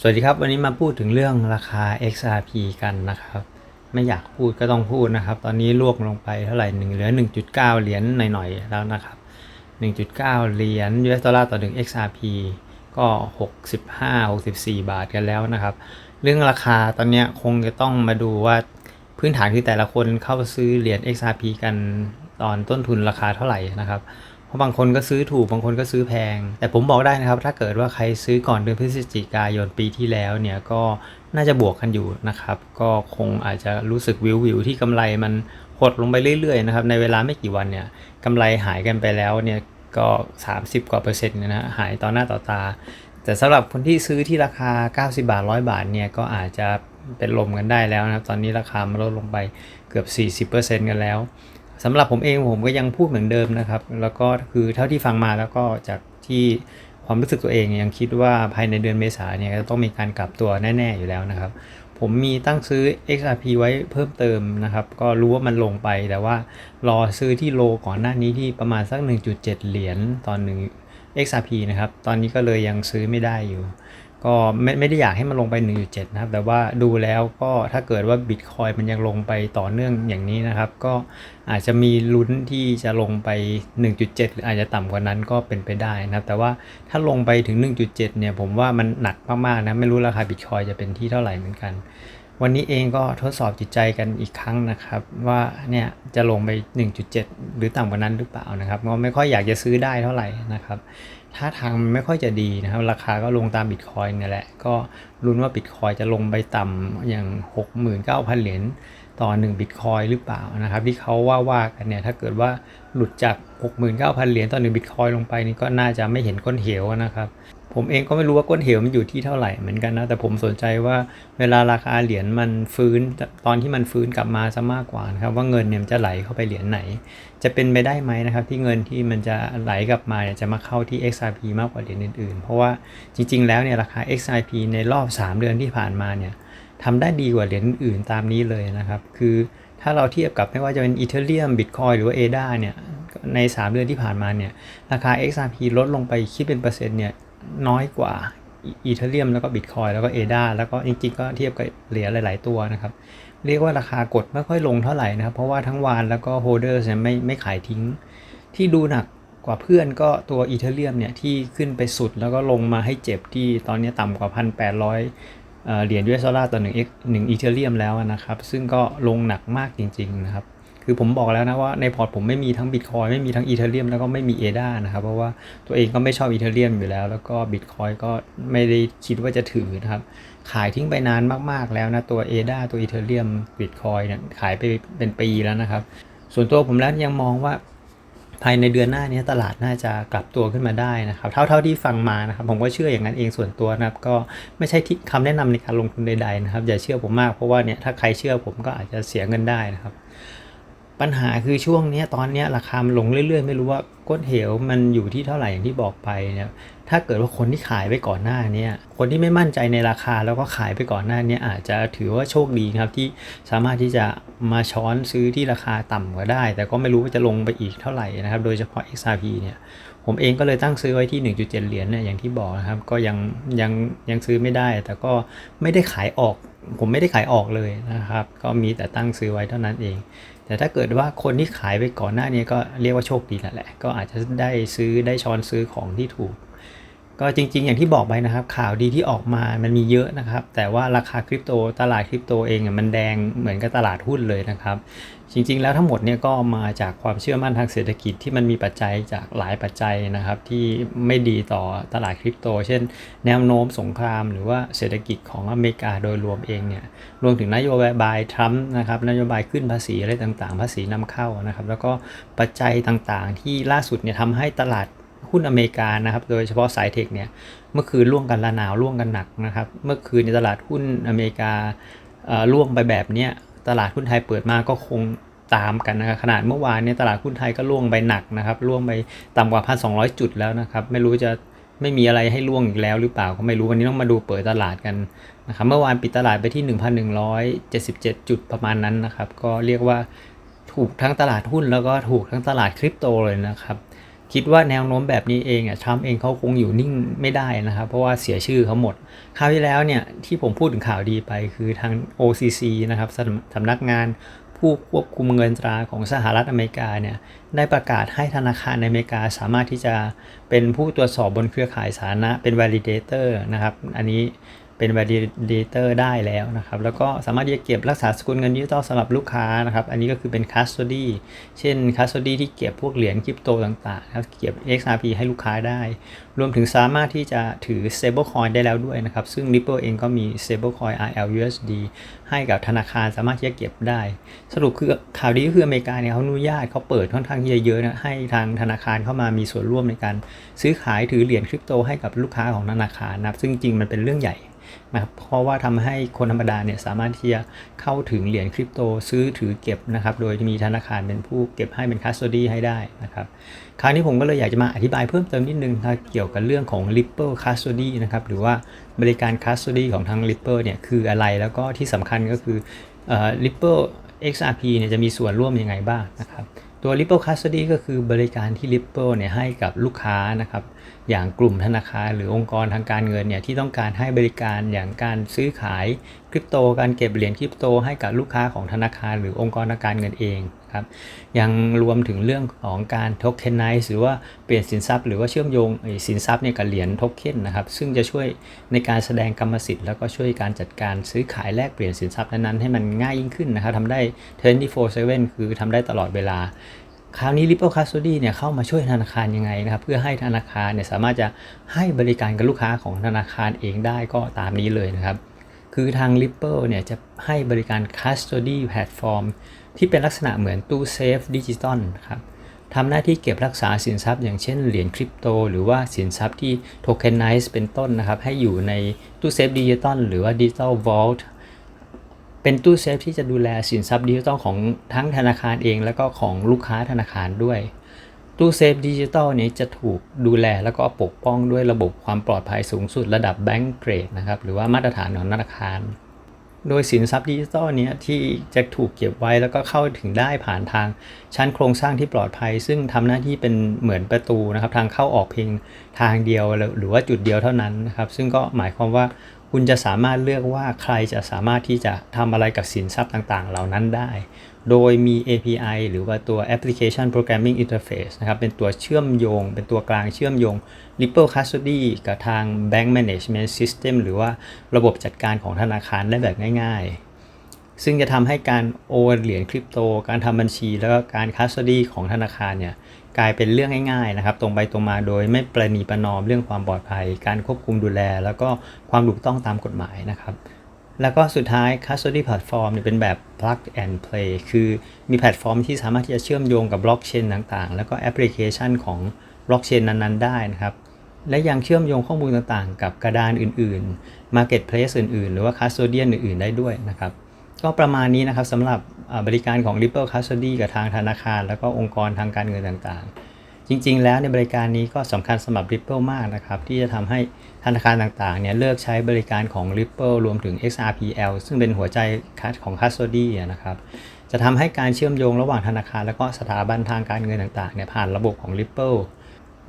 สวัสดีครับ วันนี้มาพูดถึงเรื่องราคา XRP กันนะครับ ไม่อยากพูดก็ต้องพูดนะครับ ตอนนี้ลวกลงไปเท่าไหร่หนึ่งเหลือ 1.9 เหรียญหน่อยๆแล้วนะครับ 1.9 เหรียญ US ดอลลาร์ต่อ 1 XRP ก็ 65 64 บาทกันแล้วนะครับ เรื่องราคาตอนนี้คงจะต้องมาดูว่าพื้นฐานคือแต่ละคนเข้าซื้อเหรียญ XRP กันตอนต้นทุนราคาเท่าไหร่นะครับ เพราะบางคนก็ซื้อถูกบางคนก็ซื้อแพง แต่ผมบอกได้นะครับ ถ้าเกิดว่าใครซื้อก่อนเดือนพฤศจิกายนปีที่แล้วเนี่ยก็น่าจะบวกกันอยู่นะครับ ก็คงอาจจะรู้สึกวิววิวที่กำไรมันหดลงไปเรื่อยๆนะครับในเวลาไม่กี่วันเนี่ยกำไรหายกันไปแล้วเนี่ยก็ 30 กว่าเปอร์เซ็นต์นะหายต่อหน้าต่อตา แต่สำหรับคนที่ซื้อที่ราคา 90 บาท 100 บาทเนี่ยก็อาจจะเป็นลมกันได้แล้วนะครับ ตอนนี้ราคามันลดลงไปเกือบ 40%กันแล้ว สำหรับผมเองผมก็ยังพูดเหมือนเดิมนะครับ แล้วก็คือเท่าที่ฟังมาแล้วก็จากที่ความรู้สึกตัวเองยังคิดว่าภายในเดือนเมษาเนี่ยจะต้องมีการกลับตัวแน่ๆอยู่แล้วนะครับ ผมมีตั้งซื้อ XRP ไว้เพิ่มเติมนะครับ ก็รู้ว่ามันลงไปแต่ว่ารอซื้อที่โลก่อนหน้านี้ที่ประมาณสัก 1.7 เหรียญตอนหนึ่ง XRP นะครับ ตอนนี้ก็เลยยังซื้อไม่ได้อยู่ ก็ไม่ไม่ได้อยากให้มันลงไป 1.7 นะครับ แต่ว่าดูแล้วก็ถ้าเกิดว่า Bitcoin มันยังลงไปต่อเนื่องอย่างนี้นะครับ ก็อาจจะมีลุ้นที่จะลงไป 1.7 หรืออาจจะต่ำกว่านั้นก็เป็นไปได้นะครับ แต่ว่าถ้าลงไปถึง 1.7 เนี่ยผมว่ามันหนักมากๆนะ ไม่รู้ราคา Bitcoin จะเป็นที่เท่าไหร่เหมือนกัน วันนี้เองก็ทดสอบจิตใจกันอีกครั้งนะครับ ว่าเนี่ยจะลงไป 1.7 หรือต่ำกว่านั้นหรือเปล่านะครับก็ไม่ค่อยอยากจะซื้อได้เท่าไหร่นะครับ ถ้าทางไม่ค่อยจะดีนะครับ ราคาก็ลงตามบิตคอยนี่แหละ ก็รุ้นว่าบิตคอยจะลงไปต่ำอย่าง 69,000 เหรียญ ต่อ1บิตคอยหรือเปล่านะครับ ที่เขาว่าว่ากันเนี่ยถ้าเกิดว่าหลุดจาก 69,000 เหรียญต่อ1บิตคอยลงไปนี่ก็น่าจะไม่เห็นก้นเหวนะครับผมเองก็ไม่รู้ว่าก้นเหวมันอยู่ที่เท่าไหร่เหมือนกันนะแต่ผมสนใจว่าเวลาราคาเหรียญมันฟื้นตอนที่มันฟื้นกลับมาซะมากกว่านะครับว่าเงินเนี่ยจะไหลเข้าไปเหรียญไหน จะเป็นไปได้ไหมนะครับที่เงินที่มันจะไหลกลับมาเนี่ยจะมาเข้าที่ XRP มากกว่าเหรียญอื่นๆ เพราะว่าจริงๆ แล้วเนี่ยราคา XRP ในรอบ 3 เดือนที่ผ่านมาเนี่ย ทำได้ดีกว่าเหรียญอื่นตามนี้เลยนะครับ คือถ้าเราเทียบกับไม่ว่าจะเป็นอีเทเรียมบิตคอยหรือว่าเอดาเนี่ยใน 3 เดือนที่ผ่านมาเนี่ยราคา XRP ลดลงไปคิดเป็นเปอร์เซ็นต์เนี่ยน้อยกว่าอีเทเรียมแล้วก็บิตคอยแล้วก็เอดาแล้วก็จริงๆก็เทียบกับเหรียญหลาย ๆ ตัวนะครับ เรียกว่าราคากดไม่ค่อยลงเท่าไหร่นะครับ เพราะว่าทั้งวานแล้วก็โฮเดอร์เนี่ยไม่ไม่ขายทิ้ง ที่ดูหนักกว่าเพื่อนก็ตัวอีเทเรียมเนี่ยที่ขึ้นไปสุดแล้วก็ลงมาให้เจ็บที่ตอนนี้ต่ำกว่า 1,800 เหรียญยูเอสดอลลาร์ต่อ1 X 1อีเทเรียมแล้วนะครับ ซึ่งก็ลงหนักมากจริง ๆ นะครับ คือผมบอกแล้วนะว่าในพอร์ตผมไม่มีทั้งบิตคอยไม่มีทั้งอีเทเรียมแล้วก็ไม่มีเอดานะครับ เพราะว่าตัวเองก็ไม่ชอบอีเทเรียมอยู่แล้ว แล้วก็บิตคอยก็ไม่ได้คิดว่าจะถือนะครับ ขายทิ้งไปนานมากๆแล้วนะ ตัวเอดาตัวอีเทเรียมบิตคอยเนี่ยขายไปเป็นปีแล้วนะครับ ส่วนตัวผมแล้วยังมองว่า ภายในเดือนหน้านี้ตลาดน่าจะกลับตัวขึ้นมาได้นะครับ เท่าเท่าที่ฟังมานะครับ ผมก็เชื่ออย่างนั้นเองส่วนตัวนะครับ ก็ไม่ใช่ที่คำแนะนำในการลงทุนใดๆนะครับ อย่าเชื่อผมมากเพราะว่าเนี่ยถ้าใครเชื่อผมก็อาจจะเสียเงินได้นะครับ ปัญหาคือช่วงนี้ตอนนี้ราคามันลงเรื่อยๆ ไม่รู้ว่าก้นเหวมันอยู่ที่เท่าไหร่อย่างที่บอกไปเนี่ยถ้าเกิดว่าคนที่ขายไปก่อนหน้านี้คนที่ไม่มั่นใจในราคาแล้วก็ขายไปก่อนหน้านี้อาจจะถือว่าโชคดีครับที่สามารถที่จะมาช้อนซื้อที่ราคาต่ำกว่าได้ แต่ก็ไม่รู้ว่าจะลงไปอีกเท่าไหร่นะครับ โดยเฉพาะ XRP เนี่ย ผมเองก็เลยตั้งซื้อไว้ที่ 1.7 เหรียญเนี่ยอย่างที่บอกนะครับ ก็ยังยังยังซื้อไม่ได้ แต่ก็ไม่ได้ขายออก ผมไม่ได้ขายออกเลยนะครับ ก็มีแต่ตั้งซื้อไว้เท่านั้นเอง แต่ถ้าเกิดว่าคนที่ขายไปก่อนหน้านี้ก็เรียกว่าโชคดีแหละ ก็อาจจะได้ซื้อได้ช้อนซื้อของที่ถูก ก็จริง ๆ อย่างที่บอกไปนะครับ ข่าวดีที่ออกมามันมีเยอะนะครับ แต่ว่าราคาคริปโตตลาดคริปโตเองมันแดงเหมือนกับตลาดหุ้นเลยนะครับ จริงๆ แล้วทั้งหมดเนี่ยก็มาจากความเชื่อมั่นทางเศรษฐกิจที่มันมีปัจจัยจากหลายปัจจัยนะครับที่ไม่ดีต่อตลาดคริปโต เช่น แนวโน้มสงคราม หรือว่าเศรษฐกิจของอเมริกาโดยรวมเองเนี่ยรวมถึงนโยบายทรัมป์นะครับนโยบายขึ้นภาษีอะไรต่างๆ ภาษีนำเข้านะครับแล้วก็ปัจจัยต่างๆ ที่ล่าสุดเนี่ยทำให้ตลาดหุ้นอเมริกานะครับ โดยเฉพาะสายเทคเนี่ยเมื่อคืนล่วงกันละหนาวล่วงกันหนักนะครับ เมื่อคืนในตลาดหุ้นอเมริกาล่วงไปแบบเนี้ย ตลาดหุ้นไทยเปิดมาก็คงตามกันนะครับขนาดเมื่อวานเนี้ตลาดหุ้นไทยก็ล่วงไปหนักนะครับล่วงไปต่ำกว่า 1,200 จุดแล้วนะครับ ไม่รู้จะไม่มีอะไรให้ล่วงอีกแล้วหรือเปล่าก็ไม่รู้วันนี้ต้องมาดูเปิดตลาดกันนะครับเมื่อวานปิดตลาดไปที่ 1,177 จุดประมาณนั้นนะครับ ก็เรียกว่าถูกทั้งตลาดหุ้นแล้วก็ถูกทั้งตลาดคริปโตเลยนะครับ คิดว่าแนวโน้มแบบนี้เองอะทรัมป์เองเขาคงอยู่นิ่งไม่ได้นะครับ เพราะว่าเสียชื่อเขาหมด คราวที่แล้วเนี่ยที่ผมพูดถึงข่าวดีไปคือทาง OCC นะครับสำสำนักงานผู้ควบคุมเงินตราของสหรัฐอเมริกาเนี่ยได้ประกาศให้ธนาคารในอเมริกาสามารถที่จะเป็นผู้ตรวจสอบบนเครือข่ายสาธารณะเป็น validator นะครับ อันนี้ เป็น validator ได้แล้วนะครับ แล้วก็สามารถที่จะเก็บรักษาสกุลเงินดิจิตอลสำหรับลูกค้านะครับ อันนี้ก็คือเป็น custody เช่น custody ที่เก็บพวกเหรียญคริปโตต่างๆครับเก็บ XRP ให้ลูกค้าได้ รวมถึงสามารถที่จะถือ stablecoin ได้แล้วด้วยนะครับ ซึ่ง Ripple เองก็มี stablecoin RLUSD ให้กับธนาคารสามารถที่จะเก็บได้ สรุปคือข่าวดีก็คืออเมริกาเนี่ยเขาอนุญาตเขาเปิดค่อนข้างที่จะเยอะนะให้ทางธนาคารเข้ามามีส่วนร่วมในการ ซื้อขายถือเหรียญคริปโตให้กับลูกค้าของธนาคารนะครับซึ่งจริงมันเป็นเรื่องใหญ่นะครับเพราะว่าทำให้คนธรรมดาเนี่ยสามารถที่จะเข้าถึงเหรียญคริปโตซื้อถือเก็บนะครับ โดยมีธนาคารเป็นผู้เก็บให้เป็นคัสโตดี้ให้ได้นะครับคราวนี้ผมก็เลยอยากจะมาอธิบายเพิ่มเติมนิดนึงนะเกี่ยวกับเรื่องของ Ripple Custody นะครับหรือว่าบริการ Custody ของทาง Ripple เนี่ยคืออะไรแล้วก็ที่สำคัญก็คือเอ่อ Ripple XRP เนี่ยจะมีส่วนร่วมยังไงบ้างนะครับ ตัว Ripple Custody ก็คือบริการที่ Ripple เนี่ยให้กับลูกค้านะครับ อย่างกลุ่มธนาคารหรือองค์กรทางการเงินเนี่ยที่ต้องการให้บริการอย่างการซื้อขายคริปโต การเก็บเหรียญคริปโต ให้กับลูกค้าของธนาคารหรือองค์กรทางการเงินเอง ครับ ยังรวมถึงเรื่องของการโทเค็นไนซ์หรือว่าเปลี่ยนสินทรัพย์หรือว่าเชื่อมโยงสินทรัพย์เนี่ยกับเหรียญโทเค็นนะครับ ซึ่งจะช่วยในการแสดงกรรมสิทธิ์แล้วก็ช่วยการจัดการซื้อขายแลกเปลี่ยนสินทรัพย์นั้นๆให้มันง่ายยิ่งขึ้นนะครับทำได้ 24/7 คือทำได้ตลอดเวลาคราวนี้ Ripple Custody เนี่ยเข้ามาช่วยธนาคารยังไงนะครับ เพื่อให้ธนาคารเนี่ยสามารถจะให้บริการกับลูกค้าของธนาคารเองได้ก็ตามนี้เลยนะครับ คือทาง Ripple เนี่ยจะให้บริการ Custody Platform ที่เป็นลักษณะเหมือนตู้เซฟดิจิตอลครับทำหน้าที่เก็บรักษาสินทรัพย์ อย่างเช่นเหรียญคริปโต หรือว่าสินทรัพย์ที่โทเค็นไนซ์เป็นต้นนะครับ ให้อยู่ในตู้เซฟดิจิตอลหรือว่า Digital Vault เป็นตู้เซฟที่จะดูแลสินทรัพย์ดิจิตอลของทั้งธนาคารเอง แล้วก็ของลูกค้าธนาคารด้วย ตู้เซฟดิจิตอลนี้จะถูกดูแลแล้วก็ปกป้องด้วยระบบความปลอดภัยสูงสุดระดับแบงก์เกรดนะครับหรือว่ามาตรฐานของธนาคาร โดยสินทรัพย์ดิจิตอลนี้ที่จะถูกเก็บไว้แล้วก็เข้าถึงได้ผ่านทางชั้นโครงสร้างที่ปลอดภัย ซึ่งทำหน้าที่เป็นเหมือนประตูนะครับทางเข้าออกเพียงทางเดียวหรือว่าจุดเดียวเท่านั้นนะครับซึ่งก็หมายความว่าคุณจะสามารถเลือกว่าใครจะสามารถที่จะทำอะไรกับสินทรัพย์ต่างๆ เหล่านั้นได้ โดยมี API หรือว่าตัว Application Programming Interface นะครับเป็นตัวเชื่อมโยง เป็นตัวกลางเชื่อมโยง Ripple Custody กับทาง Bank Management System หรือว่าระบบจัดการของธนาคารได้แบบง่าย ๆ ซึ่งจะทำให้การโอนเหรียญคริปโต การทำบัญชี แล้วก็การคัสตดี้ของธนาคารเนี่ยกลายเป็นเรื่องง่ายๆนะครับ ตรงไปตรงมาโดยไม่ประนีประนอมเรื่องความปลอดภัย การควบคุมดูแล แล้วก็ความถูกต้องตามกฎหมายนะครับ แล้วก็สุดท้าย custody platform เนี่ยเป็นแบบ plug and play คือมีแพลตฟอร์มที่สามารถที่จะเชื่อมโยงกับบล็อกเชนต่างๆ แล้วก็แอปพลิเคชันของบล็อกเชนนั้น ๆ ได้นะครับ และยังเชื่อมโยงข้อมูลต่างๆ กับกระดานอื่น ๆ marketplace อื่น ๆ หรือว่า custodian อื่น ๆ ได้ด้วยนะครับ ก็ประมาณนี้นะครับสำหรับบริการของ Ripple Custody กับทางธนาคาร แล้วก็องค์กรทางการเงินต่างๆ จริง ๆ แล้วในบริการนี้ก็สำคัญสำหรับ Ripple มากนะครับ ที่จะทำให้ธนาคารต่างๆเนี่ยเลิกใช้บริการของ Ripple รวมถึง XRPL ซึ่งเป็นหัวใจของ Custody นะครับจะทำให้การเชื่อมโยงระหว่างธนาคาร และก็สถาบันทางการเงินต่างๆเนี่ยผ่านระบบของ Ripple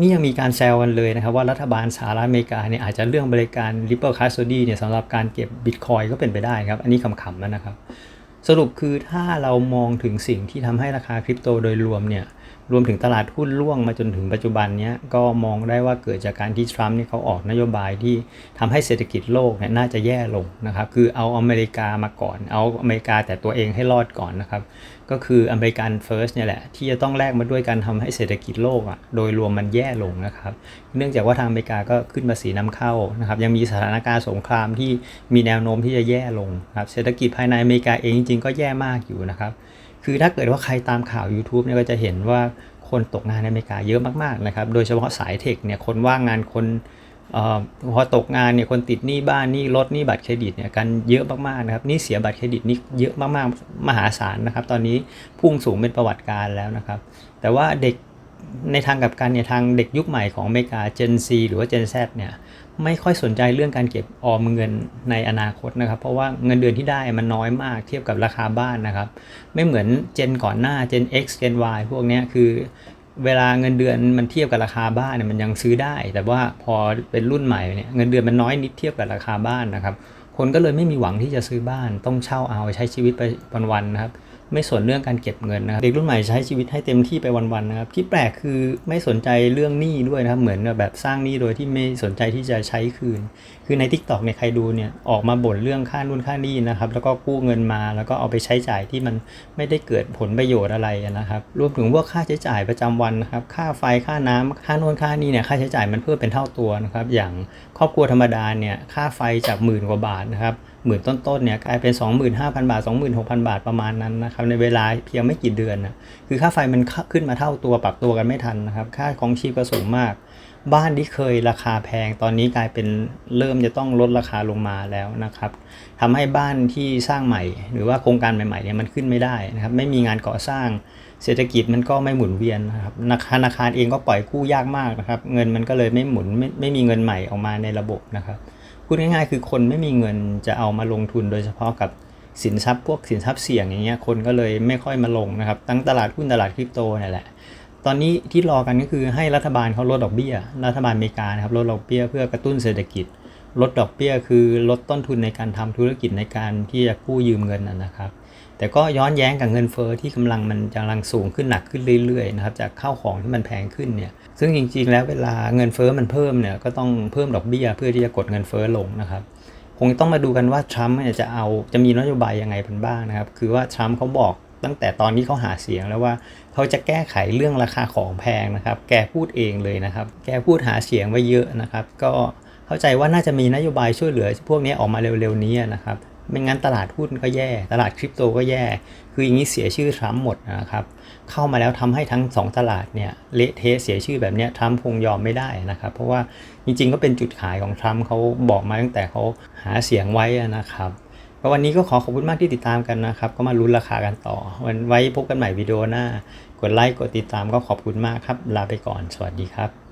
นี่ยังมีการแซวกันเลยนะครับว่ารัฐบาลสหรัฐอเมริกาเนี่ยอาจจะเรื่องบริการ Ripple Custody เนี่ยสำหรับการเก็บ Bitcoin ก็เป็นไปได้ครับ อันนี้ขำๆนะครับ สรุปคือถ้าเรามองถึงสิ่งที่ทำให้ราคาคริปโตโดยรวมเนี่ย รวมถึงตลาดหุ้นร่วงมาจนถึงปัจจุบันนี้ก็มองได้ว่าเกิดจากการที่ทรัมป์เนี่ยเขาออกนโยบายที่ทำให้เศรษฐกิจโลกเนี่ยน่าจะแย่ลงนะครับคือเอาอเมริกามาก่อน เอาอเมริกาแต่ตัวเองให้รอดก่อนนะครับก็คืออเมริกันเฟิร์สเนี่ยแหละที่จะต้องแลกมาด้วยการทำให้เศรษฐกิจโลกอะโดยรวมมันแย่ลงนะครับเนื่องจากว่าทางอเมริกาก็ขึ้นภาษีนำเข้านะครับยังมีสถานการณ์สงครามที่มีแนวโน้มที่จะแย่ลงครับเศรษฐกิจภายในอเมริกาเองจริงๆก็แย่มากอยู่นะครับ คือถ้าเกิดว่าใครตามข่าว YouTube เนี่ยก็จะเห็นว่าคนตกงานในอเมริกาเยอะมากๆนะครับ โดยเฉพาะสายเทคเนี่ยคนว่างงานคนออพอตกงานเนี่ยคนติดหนี้บ้านหนี้รถหนี้บัตรเครดิตเนี่ยกันเยอะมากๆนะครับหนี่เสียบัตรเครดิตนี่เยอะมากๆมหาศาลนะครับ ตอนนี้พุ่งสูงเป็นประวัติการแล้วนะครับ แต่ว่าเด็กในทางกับการเนี่ยทางเด็กยุคใหม่ของอเมริกา Gen Z หรือว่า Gen Z เนี่ย ไม่ค่อยสนใจเรื่องการเก็บออมเงินในอนาคตนะครับ เพราะว่าเงินเดือนที่ได้มันน้อยมากเทียบกับราคาบ้านนะครับ ไม่เหมือนเจนก่อนหน้า Gen X Gen Y พวกนี้คือเวลาเงินเดือนมันเทียบกับราคาบ้านเนี่ยมันยังซื้อได้ แต่ว่าพอเป็นรุ่นใหม่เนี่ยเงินเดือนมันน้อยนิดเทียบกับราคาบ้านนะครับ คนก็เลยไม่มีหวังที่จะซื้อบ้านต้องเช่าเอาใช้ชีวิตไปวันๆนะครับ ไม่สนเรื่องการเก็บเงินนะครับเด็กรุ่นใหม่ใช้ชีวิตให้เต็มที่ไปวันๆนะครับที่แปลกคือไม่สนใจเรื่องหนี้ด้วยนะครับเหมือนแบบสร้างหนี้โดยที่ไม่สนใจที่จะใช้คืน คือใน t ิ k t o k เนี่ยใครดูเนี่ยออกมาบ่นเรื่องค่านู่นค่านี่นะครับแล้วก็กู้เงินมาแล้วก็เอาไปใช้จ่ายที่มันไม่ได้เกิดผลประโยชน์อะไรนะครับรวมถึงพวกค่าใช้จ่ายประจำวันนะครับค่าไฟค่าน้ำค่าโน่นค่านี่เนี่ยค่าใช้จ่ายมันเพิ่มเป็นเท่าตัวนะครับอย่างครอบครัวธรรมดาเนี่ยค่าไฟจากหมื่นกว่าบาทนะครับ หมื่นต้นๆเนี่ยกลายเป็น 25,000 บาท 26,000 บาทประมาณนั้นนะครับในเวลาเพียงไม่กี่เดือนนะคือค่าไฟมันขึ้นมาเท่าตัวปรับตัวกันไม่ทันนะครับค่าของชีพก็สูงมาก บ้านที่เคยราคาแพงตอนนี้กลายเป็นเริ่มจะต้องลดราคาลงมาแล้วนะครับทำให้บ้านที่สร้างใหม่ หรือว่าโครงการใหม่ๆเนี่ยมันขึ้นไม่ได้นะครับไม่มีงานก่อสร้างเศรษฐกิจมันก็ไม่หมุนเวียนนะครับธนาคารเองก็ปล่อยกู้ยากมากนะครับเงินมันก็เลยไม่หมุนไม่ไม่มีเงินใหม่ออกมาในระบบนะครับ พูดง่ายๆ คือคนไม่มีเงินจะเอามาลงทุนโดยเฉพาะกับสินทรัพย์พวกสินทรัพย์เสี่ยงอย่างเงี้ยคนก็เลยไม่ค่อยมาลงนะครับตั้งตลาดหุ้นตลาดคริปโตเนี่ยแหละ ตอนนี้ที่รอกันก็คือให้รัฐบาลเขาลดดอกเบี้ย รัฐบาลอเมริกานะครับลดดอกเบี้ยเพื่อกระตุ้นเศรษฐกิจ ลดดอกเบี้ยคือลดต้นทุนในการทำธุรกิจในการที่จะกู้ยืมเงินนะครับ แต่ก็ย้อนแย้งกับเงินเฟอ้อที่กำลังมันกำลังสูงขึ้นหนักขึ้นเรื่อยๆนะครับจากข้าวของที่มันแพงขึ้นเนี่ย ซึ่งจริงๆ แล้วเวลาเงินเฟอ้อมันเพิ่มเนี่ยก็ต้องเพิ่มดอกเบี้ยเพื่อที่จะกดเงินเฟอ้อลงนะครับ คงต้องมาดูกันว่าทรัมป์เนี่ยจะเอาจะมีนโยบายยังไงเป็นบ้างนะครับ คือว่าทรัมป์เขาบอกตั้งแต่ตอนที่เขาหาเสียงแล้วว่าเขาจะแก้ไขเรื่องราคาของแพงนะครับ แกพูดเองเลยนะครับ แกพูดหาเสียงไว้เยอะนะครับ ก็เข้าใจว่าน่าจะมีนโยบายช่วยเหลือพวกนี้ออกมาเร็วๆนี้นะครับ ไม่งั้นตลาดหุ้นก็แย่ ตลาดคริปโตก็แย่ คืออย่างนี้เสียชื่อทรัมป์หมดนะครับ เข้ามาแล้วทำให้ทั้ง 2 ตลาดเนี่ยเละเทะเสียชื่อแบบนี้ทรัมป์คงยอมไม่ได้นะครับ เพราะว่าจริงๆก็เป็นจุดขายของทรัมป์เขาบอกมาตั้งแต่เขาหาเสียงไว้นะครับก็วันนี้ก็ขอขอบคุณมากที่ติดตามกันนะครับ ก็มาลุ้นราคากันต่อ วันไว้พบกันใหม่วิดีโอหน้า กดไลค์กดติดตามก็ขอบคุณมากครับ ลาไปก่อน สวัสดีครับ